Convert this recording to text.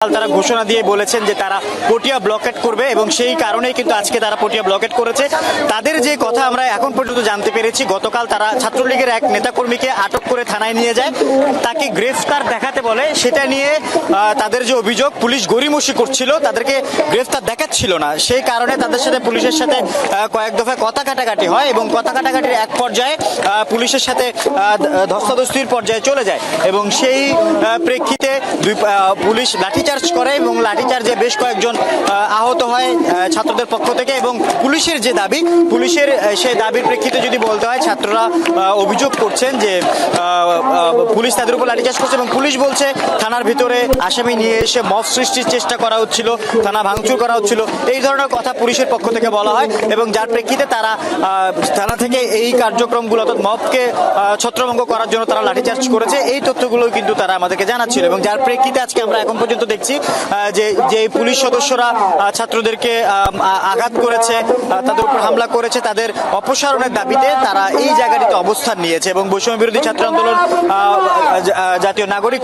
তারা ঘোষণা দিয়ে বলেছেন যে তারা পটিয়া ব্লকেট করবে এবং সেই কারণেই কিন্তু আজকে তারা পটিয়া ব্লকেট করেছে। তাদের যে কথা আমরা এখন পর্যন্ত জানতে পেরেছি, গতকাল তারা ছাত্রলীগের এক নেতাকর্মীকে আটক করে থানায় নিয়ে যায়। তাকে গ্রেফতার দেখাতে বলে, সেটা নিয়ে তাদের যে অভিযোগ, পুলিশ গড়িমসি করছিল, তাদেরকে গ্রেফতার দেখাচ্ছিল না। সেই কারণে তাদের সাথে পুলিশের সাথে কয়েক দফায় কথা কাটাকাটি হয় এবং কথা কাটাকাটির এক পর্যায়ে পুলিশের সাথে ধস্তাধস্তির পর্যায়ে চলে যায়। এবং সেই প্রেক্ষিতে দুই পুলিশ লাঠিচার্জ করে এবং লাঠিচার্জে বেশ কয়েকজন আহত হয় ছাত্রদের পক্ষ থেকে এবং পুলিশের যে দাবি পুলিশের সেই দাবির প্রেক্ষিতে যদি বলতে হয় ছাত্ররা অভিযোগ করছেন যে পুলিশ তাদের উপর লাঠিচার্জ করছে এবং পুলিশ বলছে থানার ভিতরে আসামি নিয়ে এসে মফ সৃষ্টির চেষ্টা করা হচ্ছিল থানা ভাঙচুর করা হচ্ছিল। এই ধরনের কথা পুলিশের পক্ষ থেকে বলা হয় এবং যার প্রেক্ষিতে তারা থানা থেকে এই কার্যক্রমগুলো অর্থাৎ আহ, ছত্রভঙ্গ করার জন্য তারা লাঠিচার্জ করেছে। এই তথ্যগুলো কিন্তু তারা আমাদেরকে জানাচ্ছিল এবং যার প্রেক্ষিতে আজকে আমরা এখন পর্যন্ত দেখছি যে যে পুলিশ সদস্যরা ছাত্রদেরকে আঘাত করেছে তাদের উপর হামলা করেছে, তাদের অপসারণের দাবিতে তারা এই জায়গাটিতে অবস্থান নিয়েছে এবং বৈষম্য বিরোধী ছাত্র আন্দোলন জাতীয় নাগরিক